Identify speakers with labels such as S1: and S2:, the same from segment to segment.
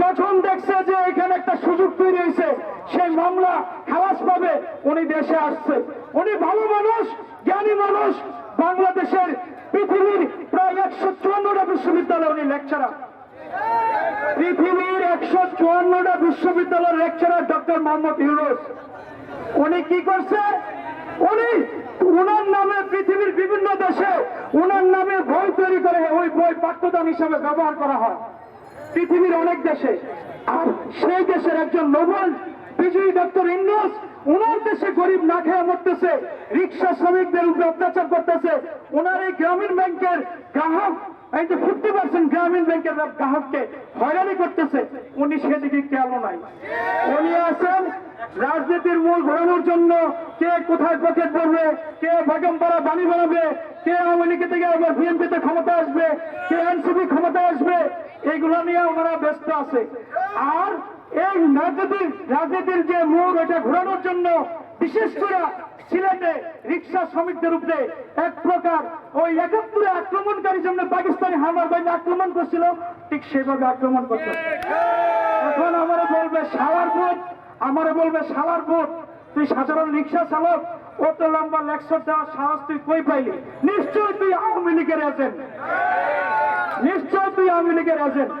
S1: যখন দেখছে যে এখানে একটা সুযোগ তৈরি হয়েছে, সেই মামলা খালাস পাবে, উনি দেশে আসছে। উনি ভালো মানুষ, জ্ঞানী মানুষ, বাংলাদেশের পৃথিবীর প্রায় একশো চুয়ান্নটা বিশ্ববিদ্যালয় উনি লেকচারার পৃথিবীর একশো চুয়ান্নটা বিশ্ববিদ্যালয়ের লেকচারার ডক্টর মোহাম্মদ ইউনুস। উনি কি করছে? উনি উনার নামে পৃথিবীর বিভিন্ন দেশে উনার নামে বই তৈরি করে ওই বই পাঠ্যদান হিসাবে ব্যবহার করা হয়। পৃথিবীর অনেক দেশে। আর সেই দেশের একজন নোবেল বিজয়ী ডক্টর ইন্ডোস ওনার দেশে গরিব না খেয়ে মরতেছে রিক্সা শ্রমিকদের উপরে অত্যাচার করতেছে। ওনার এই গ্রামীণ ব্যাংকের গ্রাহক রাজনীতির মূল ঘোরানোর জন্য কে কোথায় পকেট করবে কে বেগমপাড়া বানাবে, কে আওয়ামী লীগ থেকে আবার বিএনপিতে ক্ষমতা আসবে, কে এনসিপি ক্ষমতা আসবে। এগুলো নিয়ে ওনারা ব্যস্ত আছে। আর এই রাজনীতির রাজনীতির যে মূল এটা ঘোরানোর জন্য বিশেষ করে সিলেটে রিক্সা শ্রমিকদের উপরে এক প্রকার ওই একাত্তরে আক্রমণকারী জন্য পাকিস্তানি হামার বাইরে আক্রমণ করছিল। ঠিক সেভাবে আক্রমণ করতে। এখন আমারে বলবে শালার ভোট আমারে বলবে শালার ভোট তুই সাধারণ রিক্সা চালক, অত লম্বা লেকচার দেওয়ার সাহস তুই কই পাইলি? নিশ্চয় তুই আওয়ামী লীগের এজেন্ট নিশ্চয় তুই আওয়ামী লীগের এজেন্ট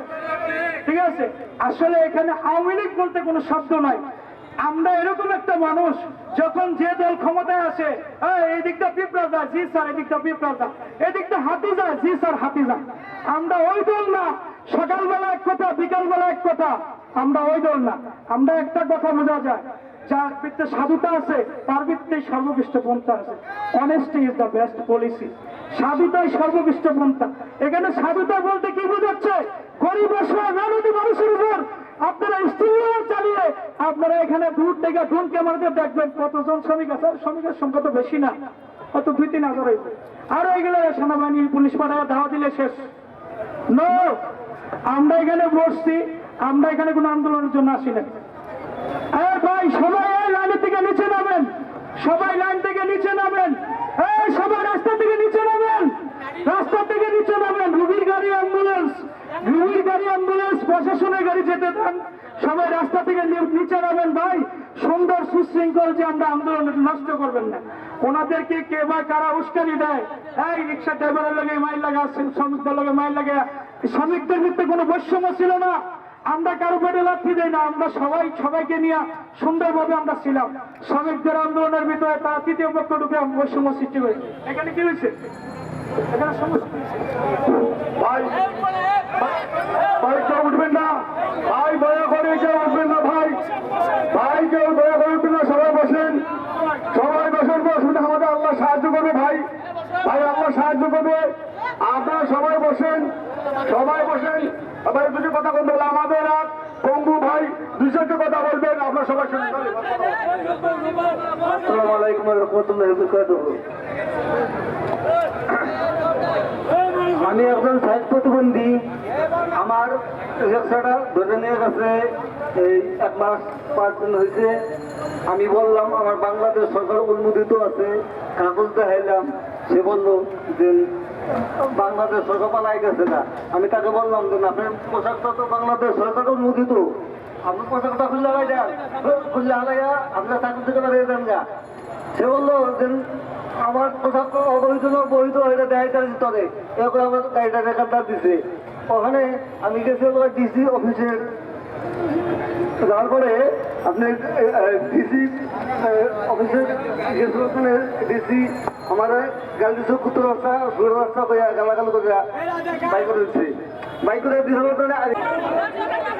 S1: ঠিক আছে? আসলে এখানে আওয়ামী লীগ বলতে কোনো শব্দ নাই। আমরা এরকম একটা মানুষ যখন যে দল ক্ষমতায় আসে "এই, দিকটা যায় জি স্যার এই দিকটা পিঁপড়া যায় এই দিকটা হাতি যায় জি স্যার হাতি যায় আমরা ওই দল না সকালবেলা এক কথা বিকালবেলা এক কথা। আমরা ওই দল না। আমরা একটা কথা বোঝা যায়। যার ভিত্তে সাধুতা আছে, তার ভিত্তে সর্বোকৃষ্ট পন্থা আছে। Honesty is the best policy সাধুতাই সর্বোকৃষ্ট পন্থা। এখানে সাধুতা বলতে কি বোঝাচ্ছে? গরিব অসহায় মেহনতি মানুষের উপর। আপনারা স্টিমার চালিয়ে আপনারা এখানে দূর থেকে ড্রোন ক্যামেরাতে দেখবেন কতজন শ্রমিক আছে। শ্রমিকের সংখ্যা তো বেশি না। হয়তো দুই তিন হাজার হয়েছে আর এগুলো সেনাবাহিনী, পুলিশ পাঠায়, ধাওয়া দিলে শেষ। নো আমরা এখানে বসছি, আমরা এখানে কোনো আন্দোলনের জন্য আসি না এই ভাই, সবাই লাইনের থেকে নিচে নামেন। সবাই লাইন থেকে নিচে নামেন। সবাই রাস্তা থেকে নিচে নামেন। রাস্তা থেকে নিচে নামেন। গাড়ি অ্যাম্বুলেন্স রুগীর গাড়ি অ্যাম্বুলেন্স প্রশাসনের গাড়ি যেতে সবাই রাস্তা থেকে নিচে নামেন। ভাই, সুন্দর সুশৃঙ্খল যে আমরা আন্দোলন নষ্ট করবেন না। ওনাদেরকে কে বা কারা উস্কানি দেয়? এই, রিক্সা ড্রাইভারের মাইল লাগা শ্রমিকদের লগে মাইল লাগে শ্রমিকদের ভিত্তে কোনো বৈষম্য ছিল না। আমরা কারও পেটে লাথি দেই না, আমরা সবাই সবাইকে নিয়ে সুন্দরভাবে আমরা ছিলাম। শ্রমিকদের আন্দোলনের ভিতরে তারা তৃতীয় পক্ষ ঢুকে বৈষম্য সৃষ্টি হয়েছে এখানে কি হয়েছে? এখানে ভাই না। ভাই, দয়া করে কেউ না, ভাই। ভাই, কেউ দয়া করে না, সবাই বসেন। সবাই আমাদের সাহায্য করবে, ভাই। ভাই সাহায্য করবে। আপনারা সবাই বসেন সবাই বসেন। ভাই দুটো কথা হলে আমাদের আর পঙ্গু ভাই দুজনকে কথা বলবেন, আপনারা সবাই
S2: আসসালামু আলাইকুম আমি একজন সাইজ প্রতিবন্ধী। আমার রিক্সাটা ধরে নিয়ে গেছে, এই এক মাস পাঁচ হয়েছে। আমি বললাম, আমার বাংলাদেশ সরকার অনুমোদিত আছে, কাগজ দেখাইলাম। সে বলল যে বাংলাদেশ সরকার পালাই গেছে না, আমি তাকে বললাম যে আপনার পোশাকটা তো বাংলাদেশ সরকার অনুমোদিত আপনি পোশাকটা খুললে লাগাই যান খুললে হালাইয়া আপনার চাকরি থেকে বেরিয়ে যান গা। সে বলল যে, আমার পোশাক অবৈধ না, বৈধ, এটা দেয়টা তবে এরকম আমার গাড়িটা রেখাটা দিছে। ওখানে আমি গেছি ডিসি অফিসের। যাওয়ার পরে আপনি ডিসি অফিসে গেছিল ডিসি আমার গাড়ি দিচ্ছে কুত্তর রাস্তা সুর রাস্তা করে গালাগাল করে বাইক করে দিচ্ছে বাইক করে দিচ্ছে